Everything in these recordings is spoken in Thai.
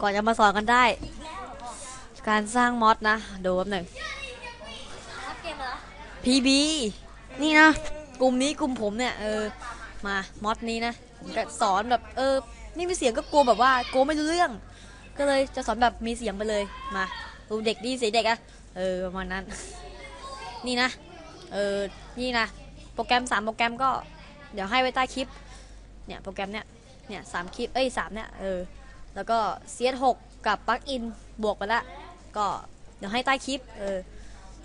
ก่อนจะมาสอนกันได้ การสร้างมอดนะดูแป๊บหนึ่งรับเกมเหรอ PB นี่นะ กลุ่มนี้กลุ่มผมเนี่ยเออมามอดนี้นะผมจะสอนแบบเออนี่มีเสียงก็กลัวแบบว่ากลัวไม่รู้เรื่อง ก็เลยจะสอนแบบมีเสียงไปเลยมาดูเด็กดีเสียงเด็กอะเออประมาณนั้น นี่นะเออนี่นะโปรแกรมสามโปรแกรมก็ เดี๋ยวให้ไว้ใต้คลิปเนี่ยโปรแกรมเนี่ยเนี่ยสามคลิปเอ้ยสามเนี่ยเออ แล้วก็ CS6 กับปลั๊กอินบวกไปละก็เดี๋ยวให้ใต้คลิปเออ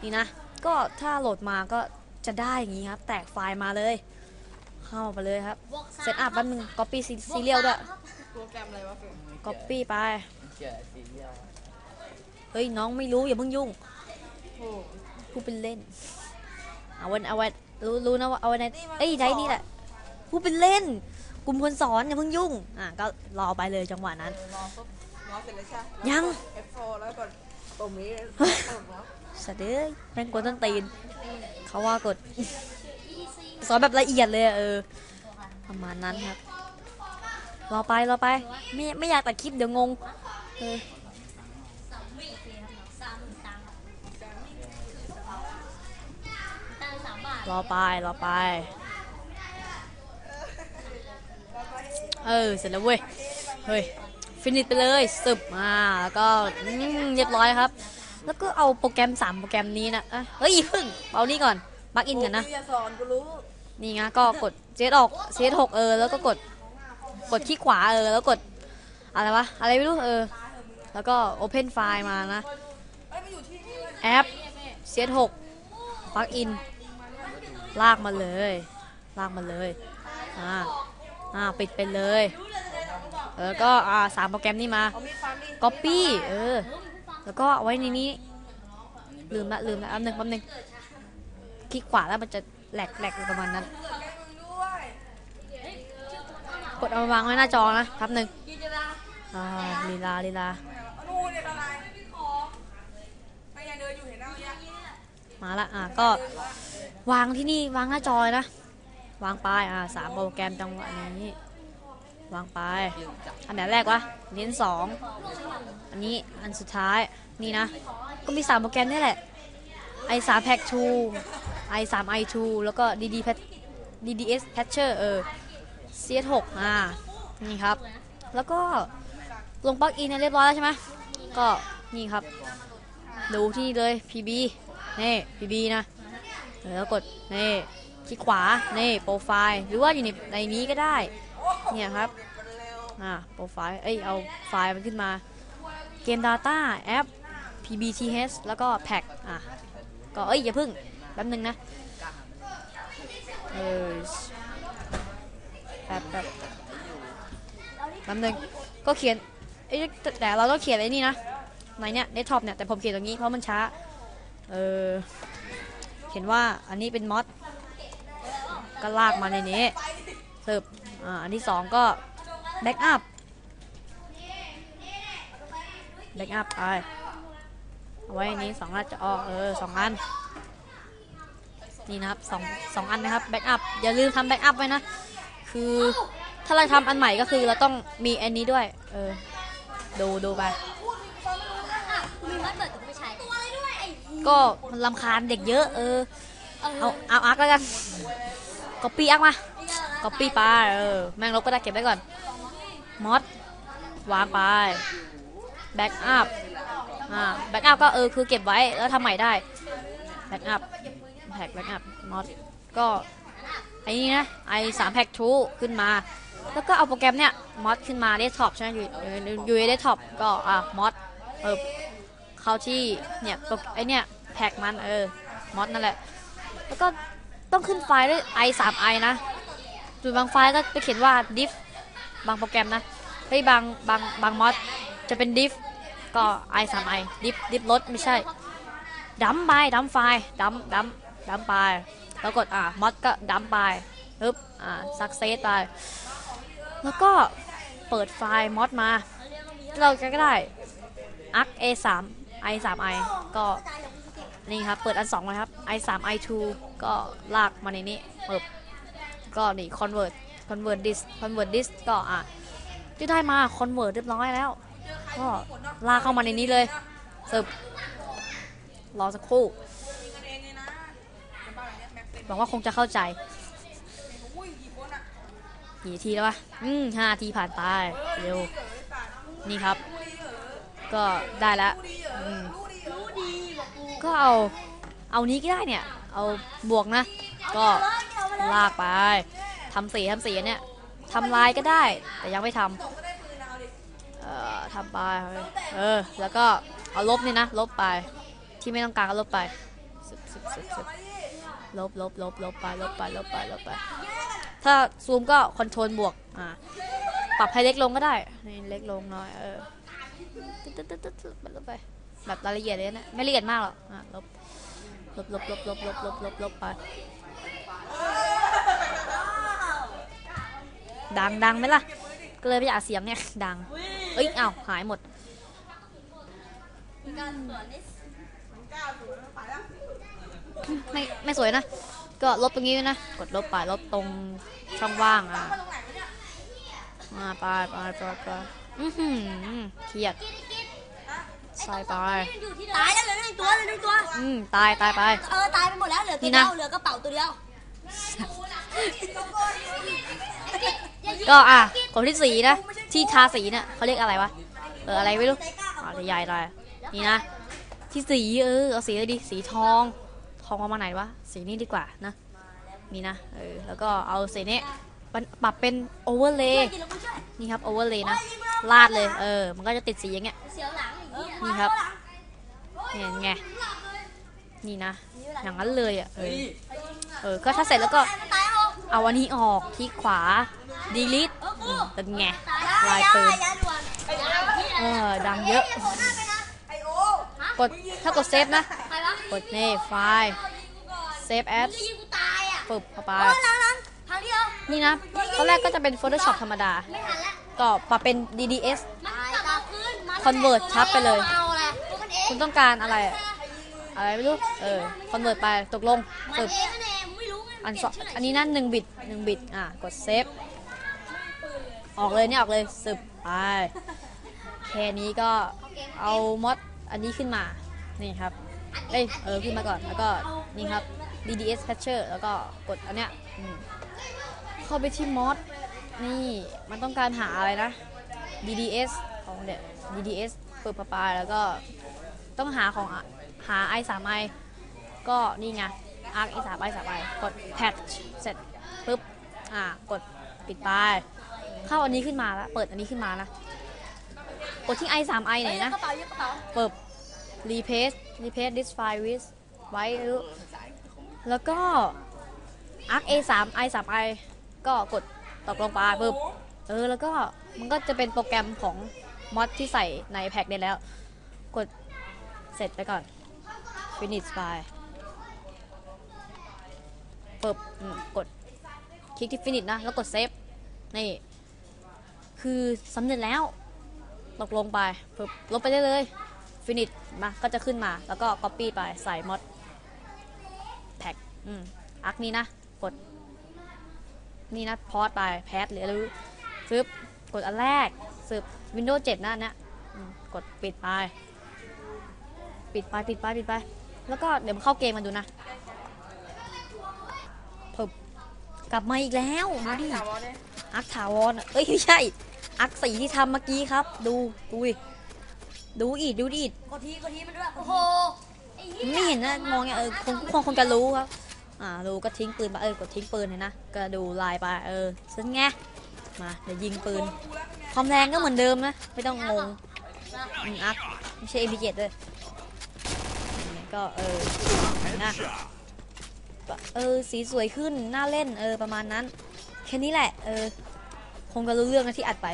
นี่นะ ก็ถ้าโหลดมาก็จะได้อย่างนี้ครับ แตกไฟล์มาเลย เข้าไปเลยครับเซตอัพแป๊บนึง copy ซีเรียลด้วย โปรแกรมอะไรวะฟิล copy ไป เจอซีเรียลเฮ้ย น้องไม่รู้ อย่าเพิ่งยุ่งโอ้พูดเป็นเล่น เอาไว้เอาไว้รู้รู้นะว่าเอาไว้ในเอ้ยได้นี่แหละพูดเป็นเล่น กลุ่มคนสอนอย่าเพิ่งยุ่งอะก็รอไปเลยจังหวะนั้น รอปุ๊บรอเสร็จแล้วใช่ไหมยังแล้วกด F4 แล้วกดปุ่มนี้กดเนาะสะเด้ยแม่งกดต้นตีน เขาว่ากด สอนแบบละเอียดเลยอะเออ ประมาณนั้นครับ รอไปรอไป ไม่ไม่อยากตัดคลิปเดี๋ยวงง เออสามหมื่นตังค์ตังค์สามบาทรอไปรอไป เออเสร็จแล้วเว้ยเฮ้ยฟินิชไปเลยสึบมาแล้วก็เรียบร้อยครับ แล้วก็เอาโปรแกรม 3 โปรแกรมนี้นะเฮ้ยอย่าเพึ่งเอานี่ก่อนบักอินกันนะโพี่จะสอนกูรู้นี่ไงก็กดเซตออกเซตหกเออแล้วก็กดกดที่ขวาเออแล้วกดอะไรวะอะไรไม่รู้เออ แล้วก็ Open File มานะแอปเซตหกปลักอิน ลากมาเลย ลากมาเลยอ่า อ่าปิดไปเลยแล้วก็อ่าสามโปรแกรมนี้มาเอามีดฟันดิ Copy เออ แล้วก็เอาไว้ในนี้ ลืมละลืมละแป๊บนึงแป๊บนึงคลิกขวาแล้วมันจะแหลกแหลกประมาณนั้นกดเอามาวางไว้หน้าจอนะแป๊บนึงอ่าลีลาลีลาเอาดูเด็กอะไรไปยังเดินอยู่เห็นเอายังมาละอะก็วางที่นี่วางหน้าจอเลยนะ วางไปอ่าสามโปรแกรมจังหวะนี้ วางไป อันไหนแรกวะเน้นสองอันนี้อันสุดท้ายนี่นะ ก็มีสามโปรแกรมนี่แหละ i 3 pack 2 i 3 i 2แล้วก็ dd patch dds patcher เออ cs 6อ่านี่ครับ แล้วก็ลงปลั๊กอินเรียบร้อยแล้วใช่ไหมก็นี่ครับ ดูที่นี่เลย pb นี่ pb นะแล้วกดนี่ คลิกขวานี่โปรไฟล์หรือว่าอยู่ในในนี้ก็ได้ เนี่ยครับอ่าโปรไฟล์เอ้ยเอาไฟล์มันขึ้นมาเกม Data แอป PBTH แล้วก็ Pack อะก็เอ้ยอย่าพึ่งแป๊บนึงนะเออแป๊บแป๊บแป๊บนึงก็เขียนเอ้แต่เราต้องเขียนไอ้นี่นะในเนี้ยเดสก์ท็อปเนี่ยแต่ผมเขียนตรงนี้เพราะมันช้าเออเขียนว่าอันนี้เป็นมอด ก็ลากมาในนี้เสิร์ฟอ่าอันที่สองก็แบ็กอัพแบ็กอัพไปเอาไว้นนี้สองหน้าจอเออสองอันนี่นะครับสองสองอันนะครับแบ็กอัพอย่าลืมทำแบ็กอัพไว้นะ คือถ้าเราทำอันใหม่ก็คือเราต้องมีอันนี้ด้วย เออ ดูดูไปก็มันลำคาญเด็กเยอะ เออ เอาเอาอาร์คแล้วกัน ก๊อปปี้อาร์คมาก๊อปปี้ไปเออแม่งลบก็ได้เก็บไว้ก่อนมอดวางไปแบ็กอัพอ่าแบ็กอัพก็เออคือเก็บไว้แล้วทำใหม่ได้แบ็กอัพแพ็กแบ็กอัพมอดก็ไอ้นี่นะไอสามแพ็กทูขึ้นมา แล้วก็เอาโปรแกรมเนี้ยมอดขึ้นมาเดสท็อปใช่ไหมอยู่อยู่ในเดสท็อปก็อะมอดเออเข้าที่เนี่ยตัวไอเนี่ยแพ็กมันเออมอดนั่นแหละแล้วก็ ต้องขึ้นไฟล์ด้วย i 3 i นะส่วนบางไฟล์ก็ไปเขียนว่า diff บางโปรแกรมนะเฮ้ยบางบางบางมอดจะเป็น diff ก็ i 3 i diff diff ลดไม่ใช่ดัมไปดัมไฟล์ดัมดัมดัมไปแล้วกดอะมอดก็ดัมไปปึ๊บอ่า success ไปแล้วก็เปิดไฟล์มอดมา เราก็ได้ arc a 3 i 3 i ก็ นี่ครับ เปิดอันสองเลยครับ i 3 i 2ก็ลากมาในนี้เปิดก็นี่ convert convert this convert this ก็อะที่ได้มา convert เรียบร้อยแล้ว ก็ลากเข้ามาในนี้เลยเสร็บรอสักครู่หวังว่าคงจะเข้าใจกี่ทีแล้ววะ อืมห้าทีผ่านไป เร็ว นี่ครับ ก็ได้แล้ว อืม ก็เอาเอานี้ก็ได้เนี่ย เอาบวกนะ ก็ลากไปทำสีทำสีเนี่ยทำลายก็ได้ แต่ยังไม่ทำเอ่อทำไปเออ แล้วก็เอาลบนี่นะ ลบไป ที่ไม่ต้องการก็ลบไปลบลบลบลบไปลบไปลบไปลบไป ถ้าซูมก็คอนโทรลบวก อ่า ปรับให้เล็กลงก็ได้ นี่เล็กลงหน่อย เออตึ๊ดตึ๊ดตึ๊ดตึ๊ดตึ๊ดลบไป แบบรายละเอียดเลยนะไม่ละเอียดมากหรอกอะลบลบลบลบลบลบลบลบลบไปดังดังไหมล่ะ ก็เลยไม่อยากเสียงเนี่ย ดัง เอ้ยอ้าวหายหมดไม่ไม่สวยนะ ก็ลบตรงนี้นะ กดลบไปลบตรงช่องว่างอะมาไหนวะเนี่ยมาไปไปไปไปอือหือเครียด ใส่ไปอยู่ที่ตายแล้วเหลือหนึ่งตัวเหลือหนึ่งตัว อืม ตายตายไป เออตายไปหมดแล้วเหลือตัวนี่เดีนะยวเหลือกระเป๋าตัวเดียว ก็อะคนที่สีนะ ที่ทาสีเนี่ยเขาเรียกอะไรวะ เอออะไรไม่รู้อ่าใหญ่ๆเลยนี่นะ ที่สีเออเอาสีอะไรดีสีทอง ทองประมาณไหนวะ สีนี้ดีกว่านะ นี่นะ เออ แล้วก็เอาสีนี้ปรับปรับเป็นโอเวอร์เลย์กินแล้วกูช่วยนี่ครับโอเวอร์เลย์นะลาดเลย เออ มันก็จะติดสีอย่างเงี้ย นี่ครับเห็นไงนี่นะอย่างนั้นเลยอะเออเออก็ถ้าเสร็จแล้วก็เอาอันนี้ออกคลิกขวา delete เออกูเป็นไงตายลายปืนยาด่วนเออดังเยอะกดถ้ากดเซฟนะ กดนี่ไฟล์ save as งจะยิงกูตายอะปึบเข้าไปนี่นะตอนแรกก็จะเป็น Photoshop ธรรมดา ก็ปรับเป็น DDS คืนมัน Convert ทับไปเลย เอาอะไรตัวมันเองคุณต้องการอะไรอะไรไม่รู้ เออ convert ไป ตกลงมันปึบเองนั่นเองไม่รู้ไงอันเปสลี่อยงชื่ไหอันนี้นั่นหนึ่งบิตหนึ่งบิต อะ กดเซฟ ออกเลยเนี่ยออกเลยสึบไป แค่นี้ก็เอามอดอันนี้ขึ้นมา นี่ครับ เอ้ย เออ ขึ้นมาก่อน แล้วก็นี่ครับ DDS Patcher แล้วก็กดอันเนี้ยอืมเข้าไปที่มอดนี่ มันต้องการหาอะไรนะ DDS ของ เด็ด DDS เปิดประปาแล้วก็ต้องหาของหา i 3 i ก็นี่ไง arc i 3 i 3 i กด patch เสร็จปุ๊บอ่ากดปิดไปเข้าอันนี้ขึ้นมาแล้วเปิดอันนี้ขึ้นมานะกดที่ i 3 i ไหนอยนะเปิด replace replace this file with ไว้แล้วก็ arc a 3 i 3 i ก็กดตกลงไปปุ๊บเออแล้วก็มันก็จะเป็นโปรแกรมของ มอดที่ใส่ในแพ็กได้แล้ว กดเสร็จไปก่อน finish ไปปึ๊บกดคลิกที่ finish นะ แล้วกด save นี่ คือสำเร็จแล้ว ตกลงไปปึ๊บลบไปได้เลย finish มาก็จะขึ้นมา แล้วก็ copy ไปใส่มอดแท็กอืมอักนี้นะ กด นี่นะ พอดไป แพสหรืออะไรซึบกดอันแรก ซึบ Windows 7นะอันเนะอืมกดปิดไป ปิดไปปิดไปปิดไป แล้วก็เดี๋ยวมาเข้าเกมมันดูนะเพิ่มกลับมาอีกแล้วดูดิ ถามว่าเนี่ยอักถาวรอะเอ้ยไม่ใช่ อักสีที่ทำเมื่อกี้ครับ ดูดูดิดูอีกดูดิกดทีกดทีมันด้วยโอ้โหไอ้เหี้ยไม่เห็นนะมองไงเออคงคงคงจะรู้ครับ อ่าดูก็ทิ้งปืนไปเออกดทิ้งปืนเลยนะก็ดูลายไปเออซึ่งไงมาเดี๋ยวยิงปืน ความแรงก็เหมือนเดิมนะ ไม่ต้องงงอืมอักไม่ใช่ MP7 ด้วยนี่ก็เออนะเออสีสวยขึ้นน่าเล่นเออประมาณนั้น แค่นี้แหละ เออ คงจะรู้เรื่องนะที่อัดไป